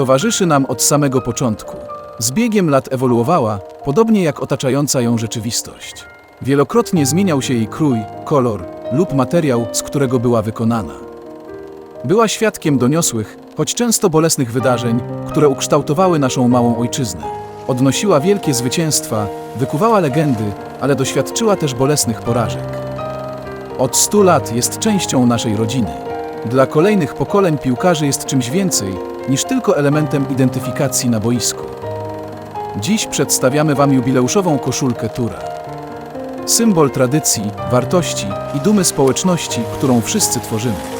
Towarzyszy nam od samego początku. Z biegiem lat ewoluowała, podobnie jak otaczająca ją rzeczywistość. Wielokrotnie zmieniał się jej krój, kolor lub materiał, z którego była wykonana. Była świadkiem doniosłych, choć często bolesnych wydarzeń, które ukształtowały naszą małą ojczyznę. Odnosiła wielkie zwycięstwa, wykuwała legendy, ale doświadczyła też bolesnych porażek. Od 100 lat jest częścią naszej rodziny. Dla kolejnych pokoleń piłkarzy jest czymś więcej niż tylko elementem identyfikacji na boisku. Dziś przedstawiamy Wam jubileuszową koszulkę Tura. Symbol tradycji, wartości i dumy społeczności, którą wszyscy tworzymy.